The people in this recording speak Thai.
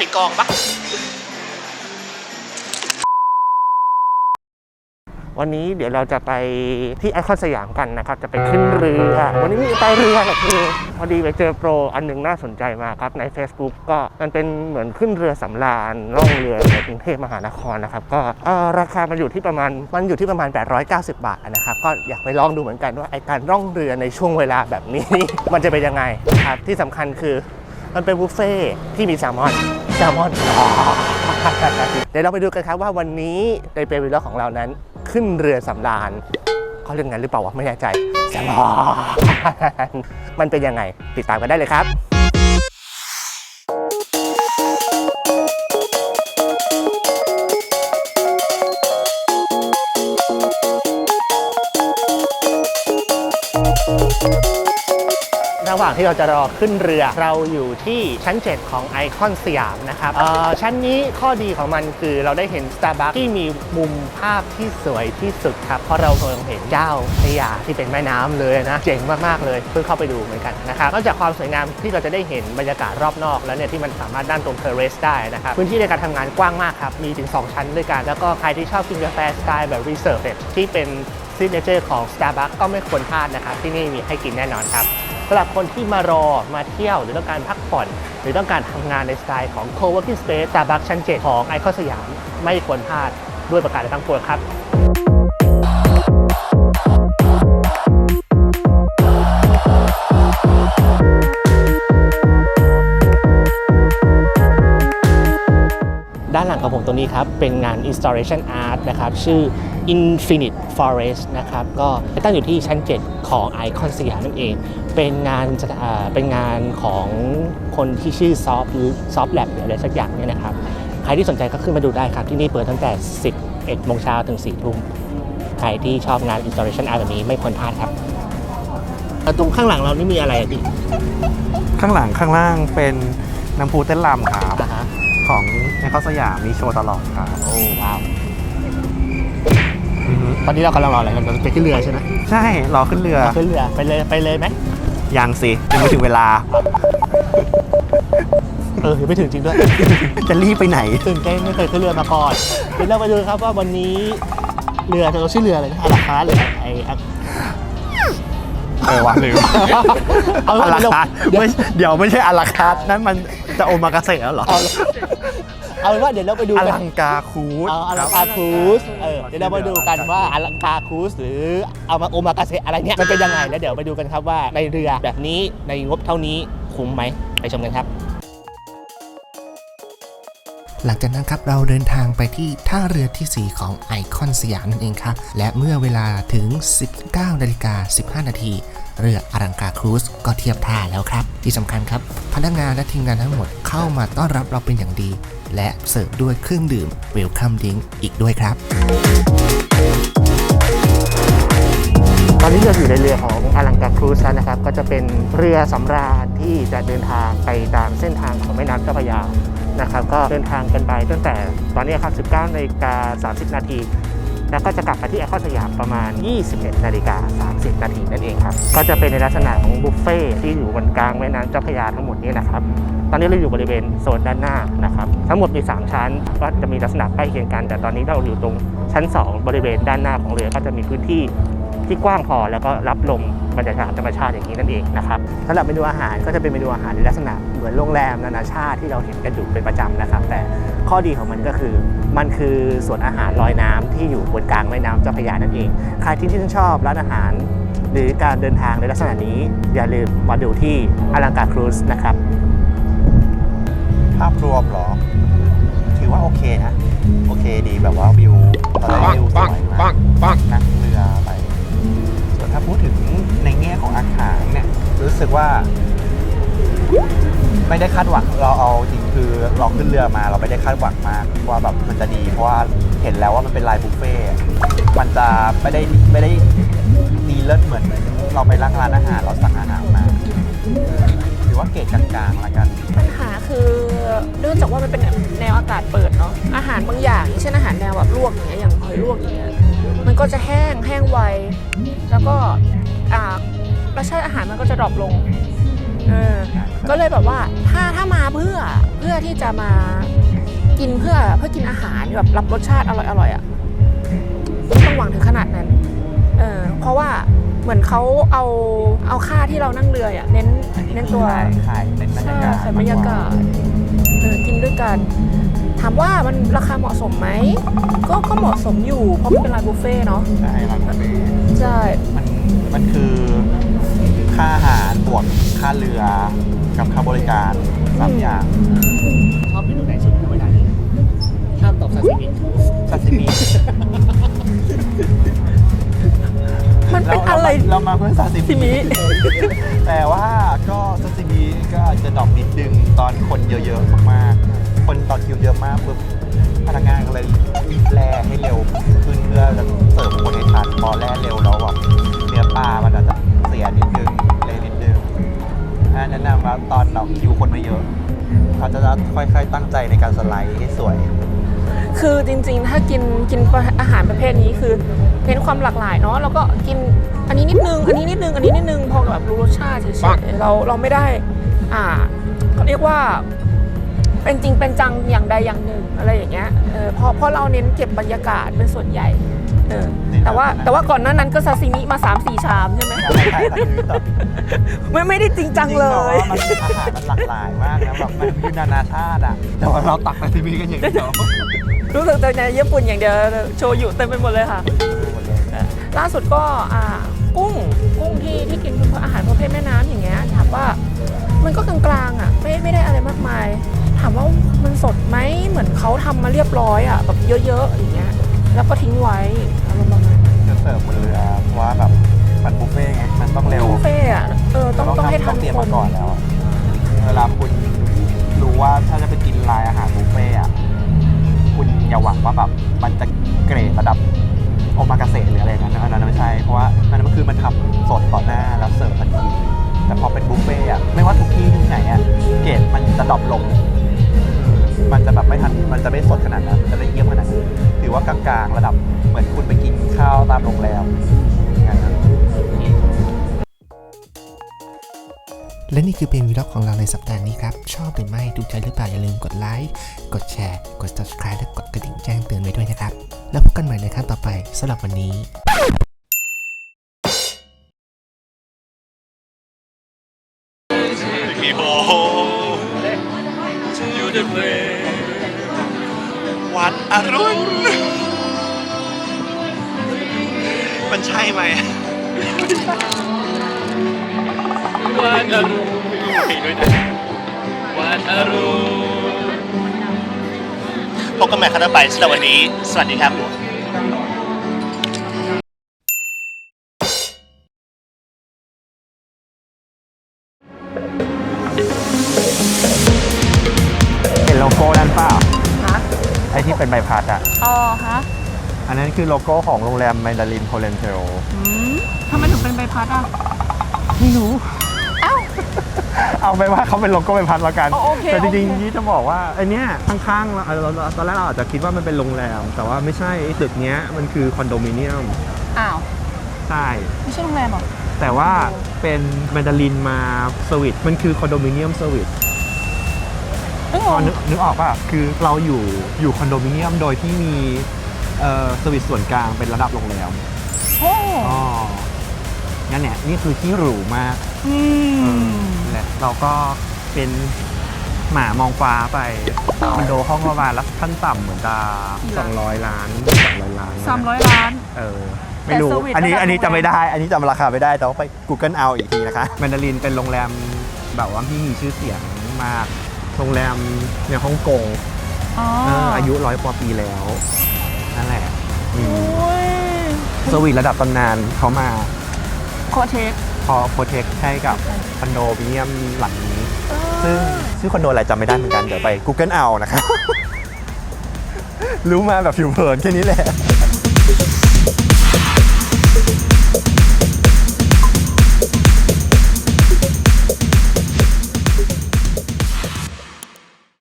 ผิดกองปะวันนี้เดี๋ยวเราจะไปที่ไอคอนสยามกันนะครับ จะไปขึ้นเรือ วันนี้มีไปเรือแบบคือพอดีไปเจอโปรอันหนึงน่าสนใจมากครับ ใน Facebook ก็มันเป็นเหมือนขึ้นเรือสำราญล่องเรือในกรุงเทพมหานครนะครับ ก็ราคามันอยู่ที่ประมาณมันอยู่ที่ประมาณ 890 บาทนะครับ ก็อยากไปลองดูเหมือนกันว่าไอการล่องเรือในช่วงเวลาแบบนี้ มันจะเป็นยังไงนะครับที่สำคัญคือ มันเป็นบุฟเฟ่ที่มีแซลมอนแซลมอนเดี๋ยวเราไปดูกันครับว่าวันนี้ในเปรีลล์ของเรานั้นขึ้นเรือสำราญเขาเรียกงั้นหรือเปล่าวะไม่แน่ใจแซลมอนมันเป็นยังไงติดตามกันได้เลยครับ ระหว่างที่เราจะรอขึ้นเรือเราอยู่ที่ชั้น 7 ของไอคอนสยามนะครับเอ่อชั้นนี้ข้อดีของมันคือเราได้เห็น Starbucks ที่มีมุมภาพที่สวยที่สุดครับเพราะเราเคยเห็นเจ้าพระยาที่เป็นแม่น้ำเลยนะเจ๋งมากๆเลยเพิ่งเข้าไปดูเหมือนกันนะครับนอกจากความสวยงามที่เราจะได้เห็นบรรยากาศรอบนอกแล้วเนี่ยที่มันสามารถด้านตรงเทเรสได้นะครับพื้นที่ในการทำงานกว้างมากครับมีถึง 2 ชั้นด้วยกันแล้วก็ใครที่ชอบกินกาแฟสไตล์แบบ reserve ที่เป็นซิกเนเจอร์ของ Starbucks ก็ไม่ควรพลาดนะครับ ที่นี่มีให้กินแน่นอนครับ สำหรับคนที่มารอมาเที่ยว หรือต้องการพักผ่อน หรือต้องการทำงานในสไตล์ของ co-working space Starbucks ชั้น7ของไอคอนสยาม ไม่ควรพลาดด้วยประการทั้งปวงครับด้านหลังของผมตรงนี้ครับ เป็นงาน installation art นะครับ ชื่อ Infinite Forest นะครับก็ตั้งอยู่ที่ชั้น 7 ของ Icon สยามนั่นเอง เป็นงานเอ่อเป็นงานของคนที่ชื่อ Soft หรือ Soft Lab หรืออะไรสักอย่างเนี่ยนะครับ ใครที่สนใจก็ขึ้นมาดูได้ครับ ที่นี่เปิดตั้งแต่ 11โมงเช้าถึง 4 ทุ่ม ใครที่ชอบงาน installation art แบบนี้ไม่ควรพลาดครับแล้วตรงข้างหลังเรานี่มีอะไรอะพี่ข้างหลังข้างล่างเป็นน้ำพุเต้นรำครับอ่าฮะของในข้อสยามมีโชว์ตลอดครับโอ้ว้าว ตอนนี้เรากำลังรออะไรกันเราจะไปขึ้นเรือใช่ไหมใช่รอขึ้นเรือ ขึ้นเรือไปเลยไปเลยไหมยังสิยังไม่ถึงเวลา เออยังไม่ถึงจริงด้วย จะรีบไปไหน ตื่นเต้นไม่เคยขึ้นเรือมาก่อนเดี๋ยวเราไปดูครับว่าวันนี้เรือเราชื่อเรืออะไรนะอาราคาร์หรือไอ้ไอ้เออวะลืมเอาอาราเดี๋ยวคาร์ทเดี๋ยวไม่เดี๋ยวไม่ใช่อาราคาร์ทนั่นมันจะโอมากาเสะแล้วเหรอ เอาเอาเป็นว่าเดี๋ยวเราไปดูอกันลังกาคูดเอาอาราคาครูสเออเดี๋ยวเราไปดูกันว่าอาราคาครูสหรือเอามาโอมากาเซอะไรเนี่ยมันเป็นยังไงแล้วเดี๋ยวไปดูกันครับว่าในเรือแบบนี้ในงบเท่านี้คุ้มไหมไปชมกันครับ หลังจากนั้นครับเราเดินทางไปที่ท่าเรือที่ 4 ของไอคอนสยามนั่นเองครับ และเมื่อเวลาถึง 19นาฬิกา15 นาทีเรืออารังกาครูซก็เทียบท่าแล้วครับ ที่สำคัญครับ พนักงานและทีมงานทั้งหมดเข้ามาต้อนรับเราเป็นอย่างดี และเสิร์ฟด้วยเครื่องดื่มเวลคัมดิงอีกด้วยครับ ตอนนี้เราอยู่ในเรือของอลังกาครูซนะครับ ก็จะเป็นเรือสำราญ ที่จะเดินทางไปตามเส้นทางของแม่น้ำเจ้าพระยานะครับ ก็เดินทางกันไปตั้งแต่ตอนนี้ครับ 19นาฬิกา30 นาทีแล้วก็จะกลับมาที่ไอคอนสยามประมาณ 21 นาฬิกา 30 นาทีนั่นเองครับ ก็จะเป็นในลักษณะของบุฟเฟ่ที่อยู่บนกลางแม่น้ำเจ้าพระยาทั้งหมดนี้นะครับ ตอนนี้เราอยู่บริเวณโซนด้านหน้านะครับ ทั้งหมดมี 3 ชั้น ก็จะมีลักษณะใกล้เคียงกัน แต่ตอนนี้เราอยู่ตรงชั้น 2 บริเวณด้านหน้าของเรือก็จะมีพื้นที่ ที่กว้างพอแล้วก็รับลมบรรยากาศธรรมชาติอย่างนี้นั่นเองนะครับสำหรับเมนูอาหารก็จะเป็นเมนูอาหารในลักษณะเหมือนโรงแรมนานาชาติที่เราเห็นกันอยู่เป็นประจำนะครับ แต่ข้อดีของมันก็คือ มันคือส่วนอาหารลอยน้ำที่อยู่บนกลางแม่น้ำเจ้าพระยานั่นเอง ใครที่ชื่นชอบร้านอาหาร หรือการเดินทางในลักษณะนี้ อย่าลืมมาดูที่อลังการครูซนะครับภาพรวมหรอ ถือว่าโอเคนะ โอเคดีแบบว่าวิววิวสวยมากนั่งเรือไปส่วน ถ้าพูดถึงในแง่ของอาหารเนี่ยรู้สึกว่า ไม่ได้คาดหวังเราเอาจริงคือเราขึ้นเรือมา เราไม่ได้คาดหวังมากว่าแบบมันจะดี เพราะว่าเห็นแล้วว่ามันเป็นลายบุฟเฟ่มันจะไม่ได้ไม่ได้ดีเลิศเหมือนเราไปร้านร้านอาหารเราสั่งอาหารมาหรือว่าเกรดกลางๆละกันปัญหาคือเนื่องจากว่ามันเป็นแนวอากาศเปิดเนาะอาหารบางอย่างเช่นอาหารแนวแบบลวกอย่างเงี้ยอย่างหอยลวกอย่างเงี้ย ก็จะแห้งแห้งไว แล้วก็อ่ารสชาติอาหารมันก็จะดรอปลงเออก็เลยแบบว่าถ้าถ้ามาเพื่อเพื่อที่จะมากินเพื่อเพื่อกินอาหารแบบรับรสชาติอร่อยอร่อยๆอะไม่ต้องหวังถึงขนาดนั้นเออเพราะว่าเหมือนเขาเอาเอาค่าที่เรานั่งเรืออะเน้นเน้นตัวขายเป็นบรรใช่ยากาศใส่บรรยากาศเออกินด้วยกัน ถามว่ามันราคาเหมาะสมไหม ก็ก็เหมาะสมอยู่ เพราะมันเป็นร้านบุฟเฟ่ต์เนาะใช่ร้านบุฟเฟ่ต์ใช่มันมันคือค่าอาหารบวกค่าเรือกับค่าบริการสามอย่างชอบเมนูไหนสุดในวันนี้ห้ามตอบซาซิมิซาซิมิมันเป็นอะไรเรามาเพื่อซาซิที่มินี้แต่ว่าก็ซาซิมิก็อาจจะดรอปนิดนึงตอนคนเยอะๆมากๆ คนต่อคิวเยอะมากปุ๊บพนักงานก็เลยรีบแล่ให้เร็วขึ้นเพื่อจะเสิร์ฟคนให้ทันพอแล่เร็วแล้วแบบเนื้อปลามันอาจจะเสียนิดนึงเลยนิดนึงอ่าแนะนำว่าตอนเราคิวคนไม่เยอะเขาจะค่อยๆตั้งใจในการสไลด์ให้สวย คือจริงๆ ถ้ากินกินอาหารประเภทนี้คือเน้นความหลากหลายเนาะแล้วก็กินอันนี้นิดนึง อันนี้นิดนึง อันนี้นิดนึง พอแบบรู้รสชาติเฉยๆเราเราไม่ได้ อ่าเขาเรียกว่า เป็นจริงเป็นจังอย่างใดอย่างหนึ่งอะไรอย่างเงี้ยเออเพราะเพราะเราเน้นเก็บบรรยากาศเป็นส่วนใหญ่เออแต่ว่าแต่ว่าก่อนหน้านั้นก็ซาซิมิมา3 4ชามใช่ไหมใช่ใช่คือแบบไม่ไม่ได้จริงจังเลยจริงๆมันอาหารมันหลากหลายมากนะแบบมันคือนานาชาติอะ แต่ว่าเราตักซาซิมิกันอย่างเดียวรู้สึกแต่ในญี่ปุ่นอย่างเดียวโชยุเต็มไปหมดเลยค่ะ ล่าสุดก็อ่ากุ้งกุ้งที่ที่กินคืออาหารประเภทแม่น้ำอย่างเงี้ยถามว่ามันก็กลางๆอะไม่ไม่ได้อะไรมากมาย ถามว่ามันสดไหมเหมือนเขาทำมาเรียบร้อยอะแบบเยอะๆอย่างเงี้ยแล้วก็ทิ้งไว้อารมณ์ประมาณนั้นจะเสิร์ฟบนเรือเพราะว่าแบบมันบุฟเฟ่ต์ไงมันต้องเร็วบุฟเฟ่ต์อะเออต้องต้องให้ทันเตรียมคมานก่อนแล้วอะเวลาคุณรู้ว่าถ้าจะไปกินรายอาหารบุฟเฟ่ต์อะคุณอย่าหวังว่าแบบมันจะเกรดระดับโอมากาเสะหรืออะไรอย่างนั้นนะอันนั้นไม่ใช่เพราะว่าอันนั้นมันคือมันทำสดต่อหน้าแล้วเสิร์ฟทันทีแต่พอเป็นบุฟเฟ่ต์อะไม่ว่าทุกที่ที่ไหนอะเกรดมันจะดรอปลง ได้สดขนาดนั้นจะได้เยี่ยมขนาดนั้นถือว่ากลางๆระดับเหมือนคุณไปกินข้าวตามโรงแรมอย่างนั้นและนี่คือเป็นวีล็อกของเราในสัปดาห์นี้ครับ ชอบหรือไม่ถูกใจหรือเปล่าอย่าลืมกดไลค์กดแชร์กด subscribe และกดกระดิ่งแจ้งเตือนไว้ด้วยนะครับ แล้วพบกันใหม่ในครั้งต่อไปสำหรับวันนี้ รุณมันใช่ไหมวัดอรุณมีเพลงด้วยนะวัดอรุณพบกันใหม่ครั้งต่อไปสำหรับวันนี้ สวัสดีครับเห็นโลโก้นั่นเปล่าฮะไอที่เป็นใบพัดอะ อ๋อฮะอันนั้นคือโลโก้ของโรงแรมไมดาลินโฮเลนเทลอืมทำไมถึงเป็นใบพัดอะ ไม่รู้ เอ้า เอาไปว่าเขาเป็นโลโก้ใบพัดแล้วกัน อ๋อโอเคแต่จริงโอเคๆนี่จะบอกว่าไอเนี้ยข้างๆเราเราเราตอนแรกเราอาจจะคิดว่ามันเป็นโรงแรม แต่ว่าไม่ใช่ไอตึกเนี้ยมันคือคอนโดมิเนียมอ้าว ใช่ ไม่ใช่โรงแรมหรอ แต่ว่าเป็นแมนดารินมาเซอร์วิสมันคือคอนโดมิเนียมเซอร์วิส ไม่พงองนึกนึกออกป่ะ คือเราอยู่อยู่คอนโดมิเนียมโดยที่มีเอ่อเซอร์วิสส่วนกลางเป็นระดับโรงแรมโอ้อ๋องั้นเนี่ยนี่คือที่หรูมากอืมและเราก็เป็นหมามองฟ้าไปคอนโดห้องประมาณละขั้นต่ำเหมือนตา200 ล้าน 200 ล้านสามร้อยล้าน เออ ไม่รู้ แต่เซอร์วิสอันนี้ระดับอันนี้โรงแรม จำไม่ได้ อันนี้จำราคาไม่ได้ แต่ว่าไป Google เอาอีกทีนะคะแมนดารินเป็นโรงแรมแบบว่าที่มีชื่อเสียงมาก โรงแรมในฮ่องกงอ๋อเอออายุร้อยกว่าปีแล้วนั่นแหละมีโอ้ยสวีทระดับตำนานเขามาโคเทคพอโปรเทคให้กับคอนโดมิเนียมหลังนี้ซึ่งชื่อคอนโดอะไรจำไม่ได้เหมือนกัน เดี๋ยวไป Google เอานะครับ รู้มาแบบผิวเผินแค่นี้แหละ